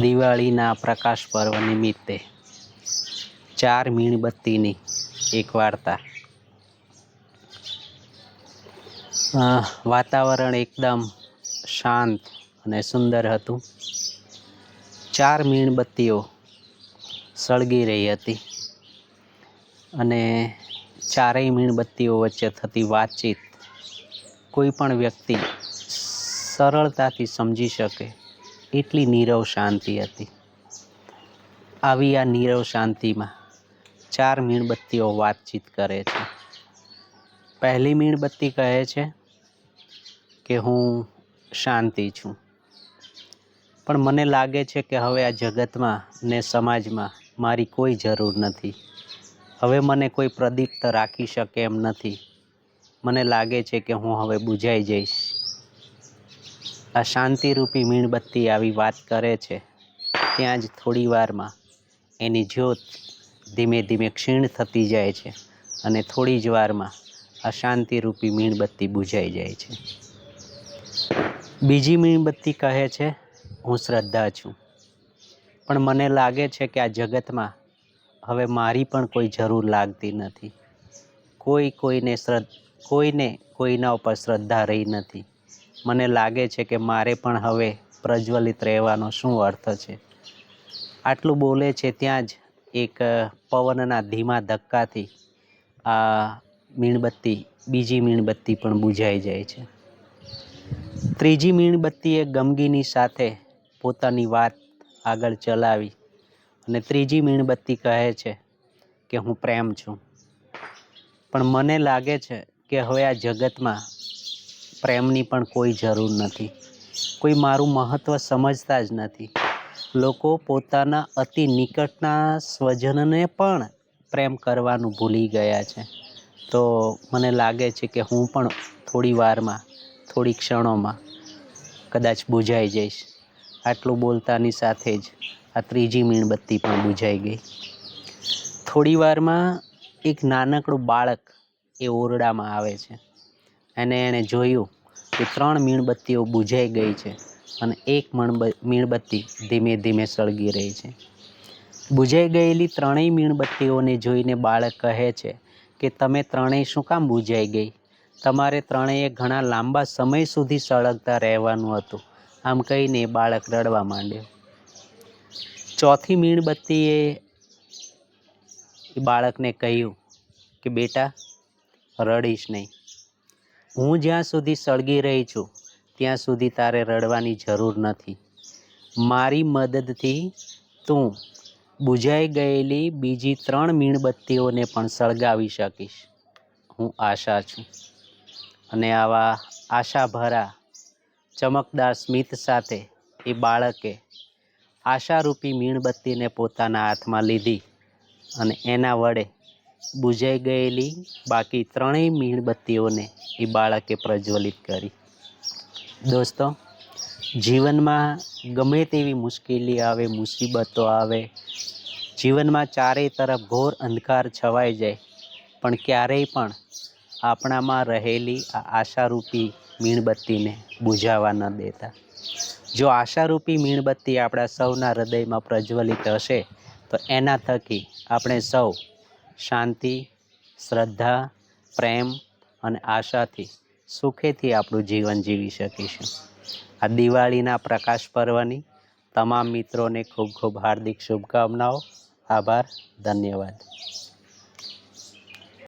દિવાળીના પ્રકાશ પર્વ નિમિત્તે ચાર મીણબત્તીની એક વાર્તા. વાતાવરણ એકદમ શાંત અને સુંદર હતું. ચાર મીણબત્તીઓ સળગી રહી હતી અને ચારેય મીણબત્તીઓ વચ્ચે થતી વાતચીત કોઈ પણ વ્યક્તિ સરળતાથી સમજી શકે એટલી નીરવ શાંતિ હતી. આવી આ નીરવ શાંતિમાં ચાર મીણબત્તીઓ વાતચીત કરે છે. પહેલી મીણબત્તી કહે છે કે, હું શાંતિ છું. પણ મને લાગે છે કે હવે આ જગતમાં ને સમાજમાં મારી કોઈ જરૂર નથી. હવે મને કોઈ પ્રદીપ્ત રાખી શકે એમ નથી. મને લાગે છે કે હું હવે બુઝાઈ જઈશ. આ શાંતિરૂપી મીણબત્તી આવી વાત કરે છે, ત્યાં જ થોડી વારમાં એની જ્યોત ધીમે ધીમે ક્ષીણ થતી જાય છે અને થોડી જ વારમાં આ શાંતિરૂપી મીણબત્તી બુઝાઈ જાય છે. બીજી મીણબત્તી કહે છે, હું શ્રદ્ધા છું. પણ મને લાગે છે કે આ જગતમાં હવે મારી પણ કોઈ જરૂર લાગતી નથી. કોઈ કોઈને શ્રદ્ધ, કોઈને કોઈના ઉપર શ્રદ્ધા રહી નથી. મને લાગે છે કે મારે પણ હવે પ્રજ્વલિત રહેવાનો શું અર્થ છે? આટલું બોલે છે ત્યાં જ એક પવનના ધીમા ધક્કાથી આ મીણબત્તી, બીજી મીણબત્તી પણ બુઝાઈ જાય છે. ત્રીજી મીણબત્તીએ ગમગીની સાથે પોતાની વાત આગળ ચલાવી અને ત્રીજી મીણબત્તી કહે છે કે હું પ્રેમ છું. પણ મને લાગે છે કે હવે આ જગતમાં પ્રેમની પણ કોઈ જરૂર નથી. કોઈ મારું મહત્ત્વ સમજતા જ નથી. લોકો પોતાના અતિ નિકટના સ્વજનને પણ પ્રેમ કરવાનું ભૂલી ગયા છે. તો મને લાગે છે કે હું પણ થોડી વારમાં, થોડી ક્ષણોમાં કદાચ બુઝાઈ જઈશ. આટલું બોલતાની સાથે જ આ ત્રીજી મીણબત્તી પણ બુઝાઈ ગઈ. થોડી વારમાં એક નાનકડું બાળક એ ઓરડામાં આવે છે. અને એણે જોયું કે ત્રણ મીણબત્તીઓ બુઝાઈ ગઈ છે અને એક મણબ- મીણબત્તી ધીમે ધીમે સળગી રહી છે. બુઝાઈ ગયેલી ત્રણેય મીણબત્તીઓને જોઈને બાળક કહે છે કે, તમે ત્રણેય શું કામ બુઝાઈ ગઈ? તમારે ત્રણેય ઘણા લાંબા સમય સુધી સળગતા રહેવાનું હતું. આમ કહીને બાળક રડવા માંડ્યો. ચોથી મીણબત્તીએ બાળકને કહ્યું કે, બેટા, રડીશ નહીં. હું જ્યાં સુધી સળગી રહી છું, ત્યાં સુધી તારે રડવાની જરૂર નથી. મારી મદદથી તું બુઝાઈ ગયેલી બીજી ત્રણ મીણબત્તીઓને પણ સળગાવી શકીશ. હું આશા છું. અને આવા આશાભરા, ચમકદાર સ્મિત સાથે એ બાળકે આશારૂપી મીણબત્તીને પોતાના હાથમાં લીધી અને એના વડે બુઝાઈ ગયેલી બાકી ત્રણેય મીણબત્તીઓને એ બાળકે પ્રજ્વલિત કરી. દોસ્તો, જીવનમાં ગમે તેવી મુશ્કેલી આવે, મુસીબતો આવે, જીવનમાં ચારેય તરફ ઘોર અંધકાર છવાઈ જાય, પણ ક્યારેય પણ આપણામાં રહેલી આ આશારૂપી મીણબત્તીને બુઝાવા ન દેતા. જો આશારૂપી મીણબત્તી આપણા સૌના હૃદયમાં પ્રજ્વલિત હશે, તો એના થકી આપણે સૌ શાંતિ, શ્રદ્ધા, પ્રેમ અને આશાથી, સુખેથી આપણું જીવન જીવી શકીશું આ દિવાળીના પ્રકાશ પર્વની તમામ મિત્રોને ખૂબ ખૂબ હાર્દિક શુભકામનાઓ. આભાર. ધન્યવાદ.